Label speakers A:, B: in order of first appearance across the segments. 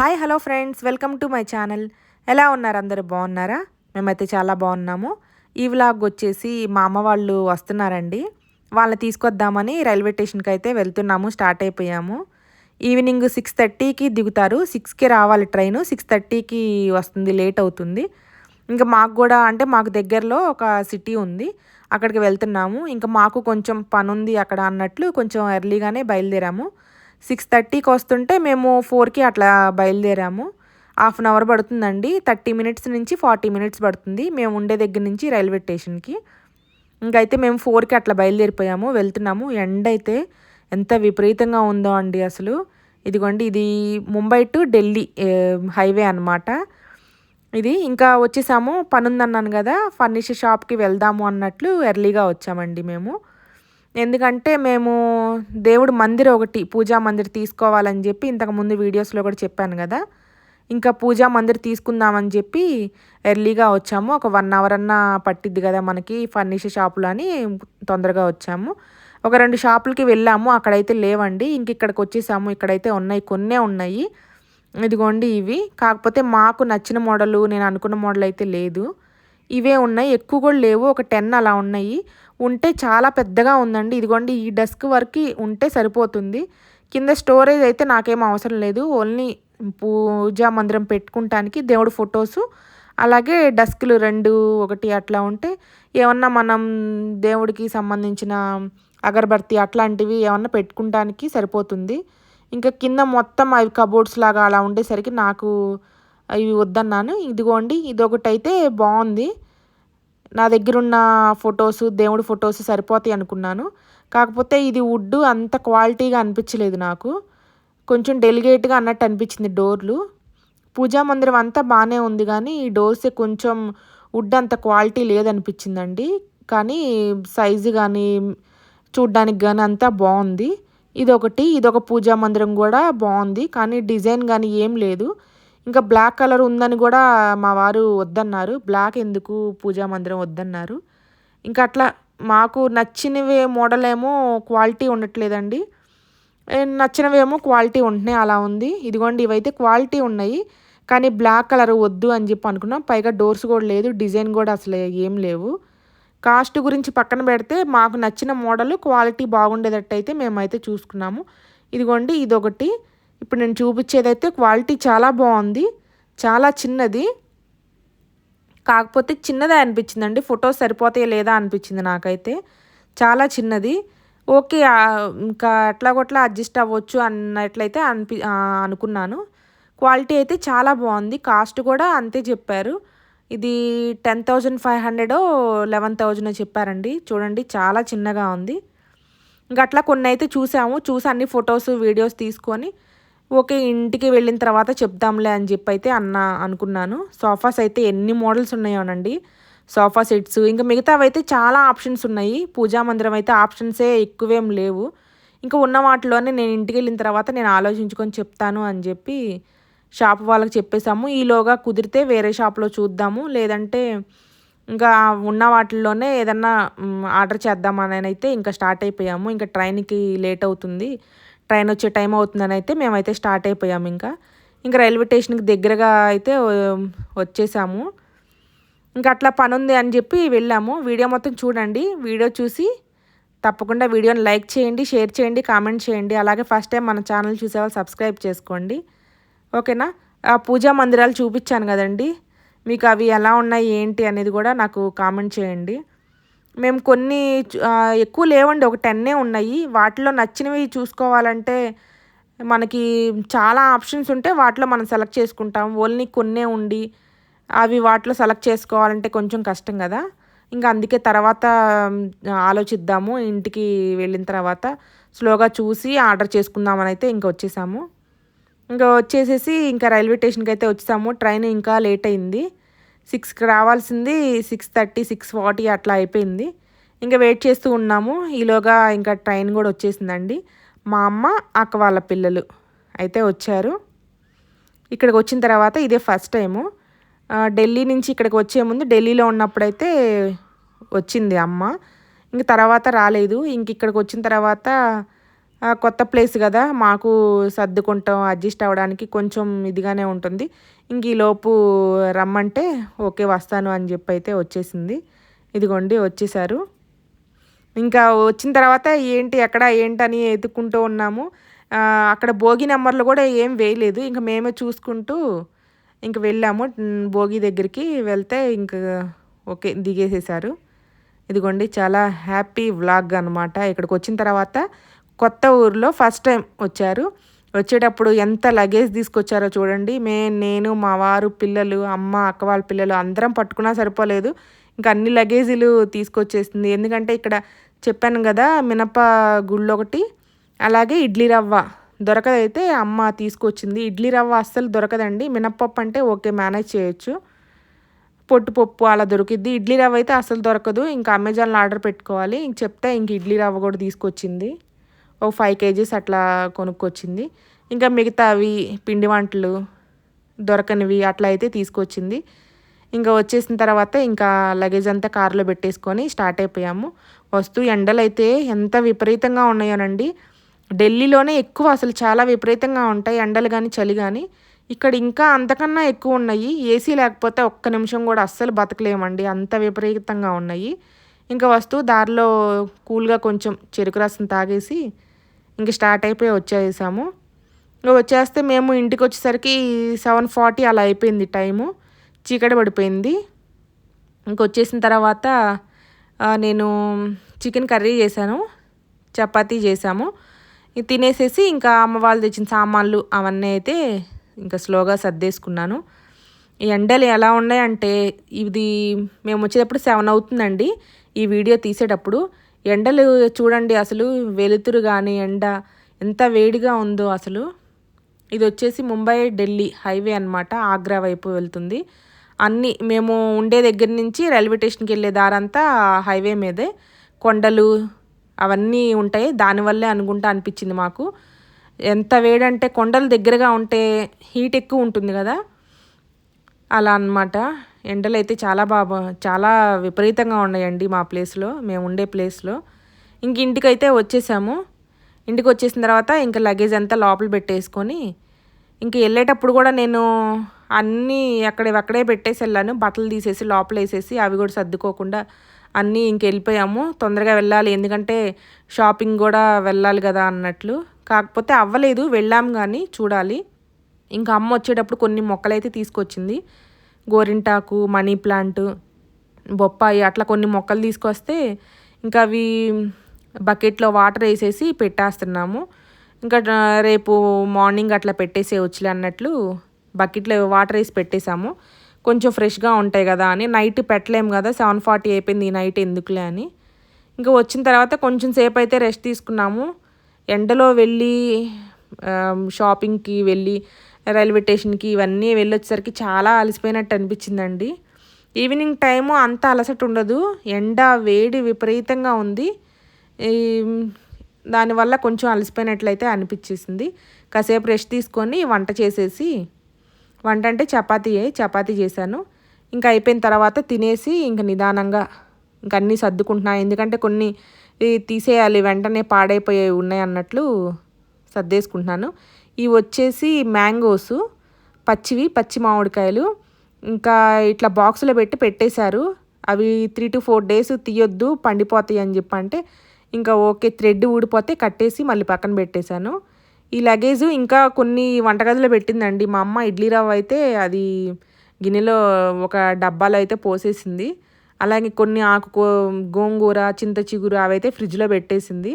A: Hi hello friends. Welcome to my channel. ఎలా ఉన్నారు అందరూ? బాగున్నారా? మేమైతే చాలా బాగున్నాము. ఈ వ్లాగ్ వచ్చేసి మా అమ్మ వాళ్ళు వస్తున్నారండి. వాళ్ళని తీసుకొద్దామని రైల్వే స్టేషన్కి అయితే వెళ్తున్నాము స్టార్ట్ అయిపోయాము. ఈవినింగ్ సిక్స్ థర్టీకి దిగుతారు. సిక్స్కి రావాలి ట్రైన్. సిక్స్ థర్టీకి వస్తుంది లేట్ అవుతుంది. ఇంకా మాకు కూడా అంటే మాకు దగ్గరలో ఒక సిటీ ఉంది. అక్కడికి వెళ్తున్నాము. ఇంకా మాకు కొంచెం పని ఉంది అక్కడ అన్నట్లు కొంచెం ఎర్లీగానే బయలుదేరాము. సిక్స్ థర్టీకి వస్తుంటే మేము ఫోర్కి అట్లా బయలుదేరాము. హాఫ్ అన్ అవర్ పడుతుందండి. థర్టీ మినిట్స్ నుంచి ఫార్టీ మినిట్స్ పడుతుంది. మేము ఉండే దగ్గర నుంచి రైల్వే స్టేషన్కి. ఇంకైతే మేము ఫోర్కి అట్లా బయలుదేరిపోయాము. వెళ్తున్నాము. ఎండ అయితే ఎంత విపరీతంగా ఉందో అండి అసలు. ఇదిగోండి ఇది ముంబై టు ఢిల్లీ హైవే అనమాట ఇది ఇంకా వచ్చేసాము. పనుందన్నాను కదా ఫర్నిచర్ షాప్కి వెళ్దాము అన్నట్లు ఎర్లీగా వచ్చామండి మేము. ఎందుకంటే మేము దేవుడు మందిర్ ఒకటి పూజా మందిర్ తీసుకోవాలని చెప్పి ఇంతకుముందు వీడియోస్లో కూడా చెప్పాను కదా. ఇంకా పూజా మందిర్ తీసుకుందామని చెప్పి ఎర్లీగా వచ్చాము. ఒక వన్ అవర్ అన్నా పట్టిద్ది కదా మనకి ఫర్నిచర్ షాపులు అని తొందరగా వచ్చాము. ఒక రెండు షాపులకి వెళ్ళాము. అక్కడైతే లేవండి. ఇంక ఇక్కడికి వచ్చేసాము. ఇక్కడైతే ఉన్నాయి. కొన్నే ఉన్నాయి. ఇదిగోండి ఇవి. కాకపోతే మాకు నచ్చిన మోడలు నేను అనుకున్న మోడల్ అయితే లేదు. ఇవే ఉన్నాయి. ఎక్కువ కూడా లేవు. ఒక టెన్ అలా ఉన్నాయి. ఉంటే చాలా పెద్దగా ఉందండి. ఇదిగోండి ఈ డెస్క్ వరకు ఉంటే సరిపోతుంది. కింద స్టోరేజ్ అయితే నాకేం అవసరం లేదు. ఓన్లీ పూజా మందిరం పెట్టుకుంటానికి దేవుడు ఫొటోసు. అలాగే డస్క్లు రెండు ఒకటి అట్లా ఉంటే ఏమన్నా మనం దేవుడికి సంబంధించిన అగరబత్తి అట్లాంటివి ఏమన్నా పెట్టుకుంటానికి సరిపోతుంది. ఇంకా కింద మొత్తం అవి కబోర్డ్స్ లాగా అలా ఉండేసరికి నాకు ఇవి వద్దన్నాను. ఇదిగోండి ఇదొకటి అయితే బాగుంది. నా దగ్గర ఉన్న ఫొటోస్ దేవుడి ఫొటోస్ సరిపోతాయి అనుకున్నాను. కాకపోతే ఇది వుడ్ అంత క్వాలిటీగా అనిపించలేదు నాకు. కొంచెం డెలిగేట్గా అన్నట్టు అనిపించింది డోర్లు. పూజా మందిరం అంతా బాగానే ఉంది కానీ ఈ డోర్స్ కొంచెం వుడ్ అంత క్వాలిటీ లేదనిపించిందండి. కానీ సైజు కానీ చూడ్డానికి కానీ అంతా బాగుంది. ఇదొకటి ఇదొక పూజా మందిరం కూడా బాగుంది. కానీ డిజైన్ కానీ ఏం లేదు. ఇంకా బ్లాక్ కలర్ ఉందని కూడా మా వారు వద్దన్నారు. బ్లాక్ ఎందుకు పూజా మందిరం వద్దన్నారు. ఇంకా అట్లా మాకు నచ్చినవి మోడల్ ఏమో క్వాలిటీ ఉండట్లేదండి. నచ్చినవేమో క్వాలిటీ ఉంటున్నాయి అలా ఉంది. ఇదిగోండి ఇవైతే క్వాలిటీ ఉన్నాయి. కానీ బ్లాక్ కలర్ వద్దు అని చెప్పి అనుకున్నాం. పైగా డోర్స్ కూడా లేదు డిజైన్ కూడా అసలు ఏం లేవు. కాస్ట్ గురించి పక్కన పెడితే మాకు నచ్చిన మోడల్ క్వాలిటీ బాగుండేటట్టు అయితే మేమైతే చూసుకున్నాము. ఇదిగోండి ఇదొకటి. ఇప్పుడు నేను చూపించేదైతే క్వాలిటీ చాలా బాగుంది. చాలా చిన్నది. కాకపోతే చిన్నదే అనిపించిందండి. ఫొటోస్ సరిపోతాయి లేదా అనిపించింది నాకైతే. చాలా చిన్నది. ఓకే ఇంకా అట్లా కొట్లా అడ్జస్ట్ అవ్వచ్చు అన్నట్లయితే అనిపి అనుకున్నాను. క్వాలిటీ అయితే చాలా బాగుంది. కాస్ట్ కూడా అంతే చెప్పారు. ఇది ten thousand five hundred eleven thousand చెప్పారండి. చూడండి చాలా చిన్నగా ఉంది. ఇంకా అట్లా కొన్ని అయితే చూసాము. చూసి అన్ని ఫొటోస్ వీడియోస్ తీసుకొని ఓకే ఇంటికి వెళ్ళిన తర్వాత చెప్దాంలే అని చెప్పి అయితే అన్న అనుకున్నాను. సోఫాస్ అయితే ఎన్ని మోడల్స్ ఉన్నాయోనండి సోఫా సెట్స్ ఇంకా మిగతావి అయితే చాలా ఆప్షన్స్ ఉన్నాయి. పూజా మందిరం అయితే ఆప్షన్సే ఎక్కువేం లేవు. ఇంకా ఉన్న వాటిలోనే నేను ఇంటికి వెళ్ళిన తర్వాత నేను ఆలోచించుకొని చెప్తాను అని చెప్పి షాప్ వాళ్ళకి చెప్పేసాము ఈలోగా కుదిరితే వేరే షాప్లో చూద్దాము. లేదంటే ఇంకా ఉన్న వాటిల్లోనే ఏదన్నా ఆర్డర్ చేద్దామని అయితే ఇంకా స్టార్ట్ అయిపోయాము. ఇంకా ట్రైన్కి లేట్ అవుతుంది. ట్రైన్ వచ్చే టైం అవుతుందని అయితే మేమైతే స్టార్ట్ అయిపోయాము ఇంకా. ఇంకా రైల్వే స్టేషన్కి దగ్గరగా అయితే వచ్చేసాము. ఇంకా అట్లా పని ఉంది అని చెప్పి వెళ్ళాము. వీడియో మొత్తం చూడండి. వీడియో చూసి తప్పకుండా వీడియోని లైక్ చేయండి షేర్ చేయండి కామెంట్ చేయండి. అలాగే ఫస్ట్ టైం మన ఛానల్ చూసేవాళ్ళు సబ్స్క్రైబ్ చేసుకోండి. ఓకేనా? ఆ పూజా మందిరాలు చూపించాను కదండి. మీకు అవి ఎలా ఉన్నాయి ఏంటి అనేది కూడా నాకు కామెంట్ చేయండి. మేము కొన్ని ఎక్కువ లేవండి. ఒక టెన్నే ఉన్నాయి. వాటిలో నచ్చినవి చూసుకోవాలంటే మనకి చాలా ఆప్షన్స్ ఉంటే వాటిలో మనం సెలెక్ట్ చేసుకుంటాం. ఓన్లీ కొన్నే ఉండి అవి వాటిలో సెలెక్ట్ చేసుకోవాలంటే కొంచెం కష్టం కదా. ఇంకా అందుకే తర్వాత ఆలోచిద్దాము. ఇంటికి వెళ్ళిన తర్వాత స్లోగా చూసి ఆర్డర్ చేసుకుందామని అయితే ఇంకా వచ్చేసాము. ఇంకా వచ్చేసేసి ఇంకా రైల్వే స్టేషన్కి అయితే వచ్చేసాము. ట్రైన్ ఇంకా లేట్ అయింది. సిక్స్కి రావాల్సింది సిక్స్ థర్టీ సిక్స్ ఫార్టీ అట్లా అయిపోయింది. ఇంకా వెయిట్ చేస్తూ ఉన్నాము. ఈలోగా ఇంకా ట్రైన్ కూడా వచ్చేసిందండి. మా అమ్మ అక్క వాళ్ళ పిల్లలు అయితే వచ్చారు. ఇక్కడికి వచ్చిన తర్వాత ఇదే ఫస్ట్ టైము. ఢిల్లీ నుంచి ఇక్కడికి వచ్చే ముందు ఢిల్లీలో ఉన్నప్పుడైతే వచ్చింది అమ్మ. ఇంక తర్వాత రాలేదు. ఇంక ఇక్కడికి వచ్చిన తర్వాత కొత్త ప్లేస్ కదా మాకు సర్దుకుంటాం అడ్జస్ట్ అవ్వడానికి కొంచెం ఇదిగానే ఉంటుంది. ఇంక ఈలోపు రమ్మంటే ఓకే వస్తాను అని చెప్పి అయితే వచ్చేసింది. ఇదిగోండి వచ్చేసారు. ఇంకా వచ్చిన తర్వాత ఏంటి ఎక్కడ ఏంటని ఎదుక్కుంటూ ఉన్నాము. అక్కడ భోగి నెంబర్లు కూడా ఏం వేయలేదు. ఇంకా మేమే చూసుకుంటూ ఇంక వెళ్ళాము. భోగి దగ్గరికి వెళ్తే ఇంక ఓకే దిగేసేసారు. ఇదిగోండి చాలా హ్యాపీ వ్లాగ్ అనమాట ఇక్కడికి వచ్చిన తర్వాత కొత్త ఊర్లో ఫస్ట్ టైం వచ్చారు. వచ్చేటప్పుడు ఎంత లగేజ్ తీసుకొచ్చారో చూడండి. మే నేను మా వారు పిల్లలు అమ్మ అక్క వాళ్ళ పిల్లలు అందరం పట్టుకున్నా సరిపోలేదు. ఇంకా అన్ని లగేజీలు తీసుకొచ్చేసింది. ఎందుకంటే ఇక్కడ చెప్పాను కదా మినప గుళ్ళు ఒకటి అలాగే ఇడ్లీ రవ్వ దొరకదైతే అమ్మ తీసుకొచ్చింది. ఇడ్లీ రవ్వ అస్సలు దొరకదండి. మినప్పప్పు అంటే ఓకే మేనేజ్ చేయొచ్చు. పొట్టుపప్పు అలా దొరికిద్ది. ఇడ్లీ రవ్వ అయితే అసలు దొరకదు. ఇంకా అమెజాన్లో ఆర్డర్ పెట్టుకోవాలి. ఇంక చెప్తే ఇంక ఇడ్లీ రవ్వ కూడా తీసుకొచ్చింది. ఓ ఫైవ్ కేజీస్ అట్లా కొనుక్కొచ్చింది. ఇంకా మిగతా అవి పిండి వంటలు దొరకనివి అట్లా అయితే తీసుకొచ్చింది. ఇంకా వచ్చేసిన తర్వాత ఇంకా లగేజ్ అంతా కారులో పెట్టేసుకొని స్టార్ట్ అయిపోయాము. వస్తూ ఎండలు అయితే ఎంత విపరీతంగా ఉన్నాయోనండి. ఢిల్లీలోనే ఎక్కువ అసలు చాలా విపరీతంగా ఉంటాయి ఎండలు కానీ చలి కానీ ఇక్కడ ఇంకా అంతకన్నా ఎక్కువ ఉన్నాయి. ఏసీ లేకపోతే ఒక్క నిమిషం కూడా అస్సలు బతకలేమండి. అంత విపరీతంగా ఉన్నాయి. ఇంకా వస్తూ దారిలో కూల్గా కొంచెం చెరుకు రసం తాగేసి ఇంక స్టార్ట్ అయిపోయి వచ్చేసాము. ఇంకా వచ్చేస్తే మేము ఇంటికి వచ్చేసరికి సెవెన్ ఫార్టీ అలా అయిపోయింది టైము. చీకటి పడిపోయింది. ఇంకొచ్చేసిన తర్వాత నేను చికెన్ కర్రీ చేశాను. చపాతీ చేసాము తినేసేసి ఇంకా అమ్మ వాళ్ళు తెచ్చిన సామాన్లు అవన్నీ అయితే ఇంకా స్లోగా సర్దేసుకున్నాను. ఈ ఎండలు ఎలా ఉన్నాయంటే ఇది మేము వచ్చేటప్పుడు సెవెన్ అవుతుందండి ఈ వీడియో తీసేటప్పుడు. ఎండలు చూడండి అసలు వెలుతురు కానీ ఎండ ఎంత వేడిగా ఉందో అసలు. ఇది వచ్చేసి ముంబై ఢిల్లీ హైవే అనమాట ఆగ్రా వైపు వెళ్తుంది. అన్నీ మేము ఉండే దగ్గర నుంచి రైల్వే స్టేషన్కి వెళ్ళే దారంతా హైవే మీదే. కొండలు అవన్నీ ఉంటాయి. దానివల్లే అనుకుంటా అనిపించింది మాకు. ఎంత వేడంటే కొండలు దగ్గరగా ఉంటే హీట్ ఎక్కువ ఉంటుంది కదా. అలా అనమాట ఎండలు అయితే చాలా బాగా చాలా విపరీతంగా ఉన్నాయండి మా ప్లేస్లో మేము ఉండే ప్లేస్లో. ఇంక ఇంటికైతే వచ్చేసాము. ఇంటికి వచ్చేసిన తర్వాత ఇంకా లగేజ్ అంతా లోపల పెట్టేసుకొని ఇంక వెళ్ళేటప్పుడు కూడా నేను అన్నీ అక్కడే అక్కడే పెట్టేసి వెళ్ళాను. బట్టలు తీసేసి లోపల వేసేసి అవి కూడా సర్దుకోకుండా అన్నీ ఇంక వెళ్ళిపోయాము. తొందరగా వెళ్ళాలి. ఎందుకంటే షాపింగ్ కూడా వెళ్ళాలి కదా అన్నట్లు. కాకపోతే అవ్వలేదు. వెళ్ళాం కానీ చూడాలి. ఇంకా అమ్మ వచ్చేటప్పుడు కొన్ని మొక్కలైతే తీసుకొచ్చింది. గోరింటాకు మనీ ప్లాంట్ బొప్పాయి అట్లా కొన్ని మొక్కలు తీసుకొస్తే ఇంకా అవి బకెట్లో వాటర్ వేసేసి పెట్టేస్తున్నాము. ఇంకా రేపు మార్నింగ్ అట్లా పెట్టేసే వచ్చులే అన్నట్లు బకెట్లో వాటర్ వేసి పెట్టేశాము. కొంచెం ఫ్రెష్గా ఉంటాయి కదా అని. నైట్ పెట్టలేము కదా సెవెన్ ఫార్టీ అయిపోయింది ఈ నైట్ ఎందుకులే అని. ఇంకా వచ్చిన తర్వాత కొంచెం సేపు అయితే రెస్ట్ తీసుకున్నాము. ఎండలో వెళ్ళి షాపింగ్కి వెళ్ళి రైల్వే స్టేషన్కి ఇవన్నీ వెళ్ళొచ్చేసరికి చాలా అలసిపోయినట్టు అనిపించిందండి. ఈవినింగ్ టైము అంత అలసట ఉండదు. ఎండ వేడి విపరీతంగా ఉంది. దానివల్ల కొంచెం అలసిపోయినట్లయితే అనిపించేసింది. కాసేపు రెస్ట్ తీసుకొని వంట చేసేసి వంట అంటే చపాతీ చపాతీ చేశాను. ఇంకా అయిపోయిన తర్వాత తినేసి ఇంకా నిదానంగా ఇంక అన్నీ సర్దుకుంటున్నాను ఎందుకంటే కొన్ని తీసేయాలి వెంటనే పాడైపోయేవి ఉన్నాయి అన్నట్లు సర్దేసుకుంటున్నాను. ఇవి వచ్చేసి మ్యాంగోస్ పచ్చివి పచ్చి మామిడికాయలు. ఇంకా ఇట్లా బాక్సులో పెట్టి పెట్టేశారు. అవి త్రీ టు ఫోర్ డేస్ తీయొద్దు పండిపోతాయి అని చెప్పి అంటే ఇంకా ఓకే థ్రెడ్ ఊడిపోతే కట్టేసి మళ్ళీ పక్కన పెట్టేశాను. ఈ లగేజ్ ఇంకా కొన్ని వంటగదిలో పెట్టిందండి. మా అమ్మ ఇడ్లీ రవ్వ అయితే అది గిన్నెలో ఒక డబ్బాలో అయితే పోసేసింది. అలాగే కొన్ని ఆకు గోంగూర చింత చిగురు అవైతే ఫ్రిడ్జ్లో పెట్టేసింది.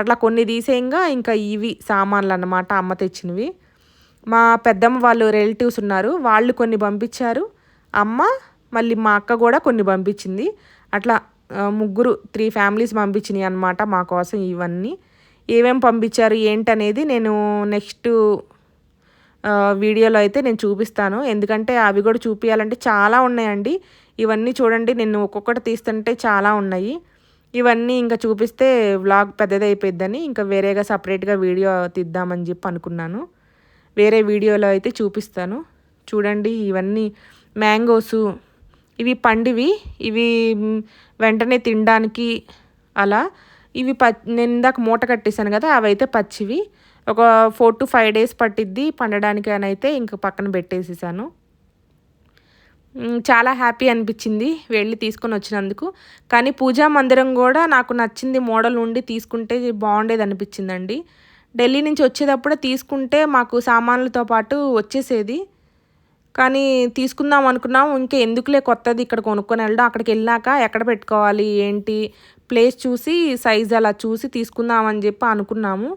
A: అట్లా కొన్ని తీసేయంగా ఇంకా ఇవి సామాన్లు అన్నమాట అమ్మ తెచ్చినవి. మా పెద్దమ్మ వాళ్ళు రిలేటివ్స్ ఉన్నారు వాళ్ళు కొన్ని పంపించారు. అమ్మ మళ్ళీ మా అక్క కూడా కొన్ని పంపించింది. అట్లా ముగ్గురు త్రీ ఫ్యామిలీస్ పంపించినాయి అనమాట మా కోసం ఇవన్నీ. ఏమేమి పంపించారు ఏంటనేది నేను నెక్స్ట్ వీడియోలో అయితే నేను చూపిస్తాను. ఎందుకంటే అవి కూడా చూపించాలంటే చాలా ఉన్నాయండి. ఇవన్నీ చూడండి నేను ఒక్కొక్కటి తీస్తుంటే చాలా ఉన్నాయి. ఇవన్నీ ఇంకా చూపిస్తే వ్లాగ్ పెద్దదైపోయిద్దని ఇంకా వేరేగా సపరేట్గా వీడియో తీద్దామని చెప్పి అనుకున్నాను. వేరే వీడియోలో అయితే చూపిస్తాను. చూడండి ఇవన్నీ మ్యాంగోసు ఇవి పండివి ఇవి వెంటనే తినడానికి అలా. ఇవి ప నేను ఇందాక మూట కట్టేశాను కదా అవి అయితే పచ్చివి. ఒక ఫోర్ టు ఫైవ్ డేస్ పట్టిద్ది పండడానికి అని అయితే ఇంక పక్కన పెట్టేసేసాను. చాలా హ్యాపీ అనిపించింది వెళ్ళి తీసుకొని వచ్చినందుకు. కానీ పూజా మందిరం కూడా నాకు నచ్చింది మోడల్ ఉండి తీసుకుంటే బాగుండేది అనిపించిందండి. ఢిల్లీ నుంచి వచ్చేటప్పుడే తీసుకుంటే మాకు సామాన్లతో పాటు వచ్చేసేది. కానీ తీసుకుందాం అనుకున్నాం ఇంకా ఎందుకులే కొత్తది ఇక్కడ కొనుక్కొని వెళ్ళడం అక్కడికి వెళ్ళాక ఎక్కడ పెట్టుకోవాలి ఏంటి ప్లేస్ చూసి సైజ్ అలా చూసి తీసుకుందామని చెప్పి అనుకున్నాము.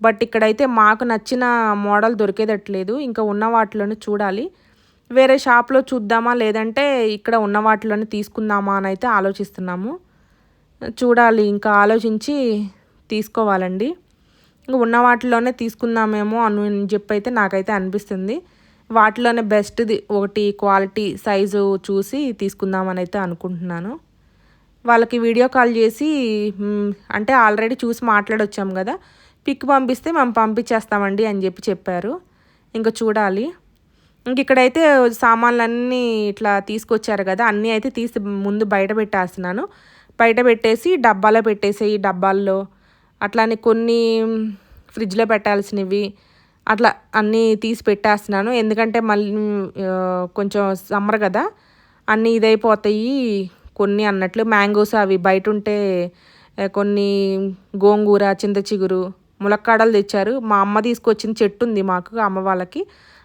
A: బట్ ఇక్కడైతే మాకు నచ్చిన మోడల్ దొరికేదట్లేదు ఇంకా ఉన్న వాటిలోనే చూడాలి. వేరే షాప్లో చూద్దామా? లేదంటే ఇక్కడ ఉన్న వాటిలోనే తీసుకుందామా అని అయితే ఆలోచిస్తున్నాము. చూడాలి ఇంకా ఆలోచించి తీసుకోవాలండి. ఇంకా ఉన్న వాటిలోనే తీసుకుందామేమో అని చెప్పి అయితే నాకైతే అనిపిస్తుంది. వాటిలోనే బెస్ట్ది ఒకటి క్వాలిటీ సైజు చూసి తీసుకుందామని అయితే అనుకుంటున్నాను. వాళ్ళకి వీడియో కాల్ చేసి అంటే ఆల్రెడీ చూసి మాట్లాడొచ్చాము కదా పిక్ పంపిస్తే మేము పంపించేస్తామండి అని చెప్పి చెప్పారు. ఇంకా చూడాలి. ఇంక ఇక్కడైతే సామాన్లన్నీ ఇట్లా తీసుకొచ్చారు కదా అన్నీ అయితే తీసి ముందు బయట పెట్టేస్తున్నాను. బయట పెట్టేసి డబ్బాలో పెట్టేసి ఈ డబ్బాల్లో. అట్లానే కొన్ని ఫ్రిడ్జ్లో పెట్టాల్సినవి అట్లా అన్నీ తీసి పెట్టేస్తున్నాను. ఎందుకంటే మళ్ళీ కొంచెం సమ్మర్ కదా అన్నీ ఇదైపోతాయి కొన్ని అన్నట్లు. మ్యాంగోస్ అవి బయట ఉంటే కొన్ని గోంగూర చింత చిగురు ములక్కాడలు తెచ్చారు. మా అమ్మ తీసుకొచ్చిన చెట్టు ఉంది మాకు అమ్మ వాళ్ళకి.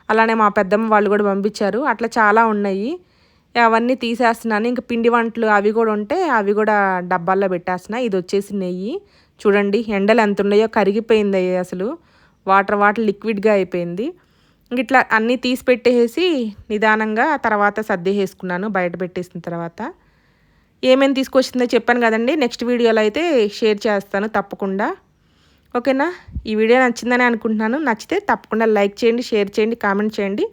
A: అలానే మా పెద్దమ్మ వాళ్ళు కూడా పంపించారు. అట్లా చాలా ఉన్నాయి. అవన్నీ తీసేస్తున్నాను. ఇంకా పిండి వంటలు అవి కూడా ఉంటే అవి కూడా డబ్బాల్లో పెట్టేస్తున్నా. ఇది వచ్చేసి నెయ్యి. చూడండి ఎండలు ఎంత ఉన్నాయో కరిగిపోయింది అసలు. వాటర్ వాటర్ లిక్విడ్గా అయిపోయింది. ఇట్లా అన్నీ తీసి పెట్టేసి నిదానంగా తర్వాత సర్ది వేసుకున్నాను బయట పెట్టేసిన తర్వాత. ఏమేమి తీసుకొచ్చిందో చెప్పాను కదండి. నెక్స్ట్ వీడియోలో అయితే షేర్ చేస్తాను తప్పకుండా. ఓకేనా? ఈ వీడియో నచ్చిందని అనుకుంటున్నాను. నచ్చితే తప్పకుండా లైక్ చేయండి షేర్ చేయండి కామెంట్ చేయండి.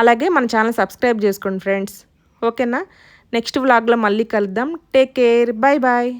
A: అలాగే మన ఛానల్ సబ్స్క్రైబ్ చేసుకోండి ఫ్రెండ్స్. ఓకేనా? నెక్స్ట్ వ్లాగ్లో మళ్ళీ కలుద్దాం. Take care. Bye bye.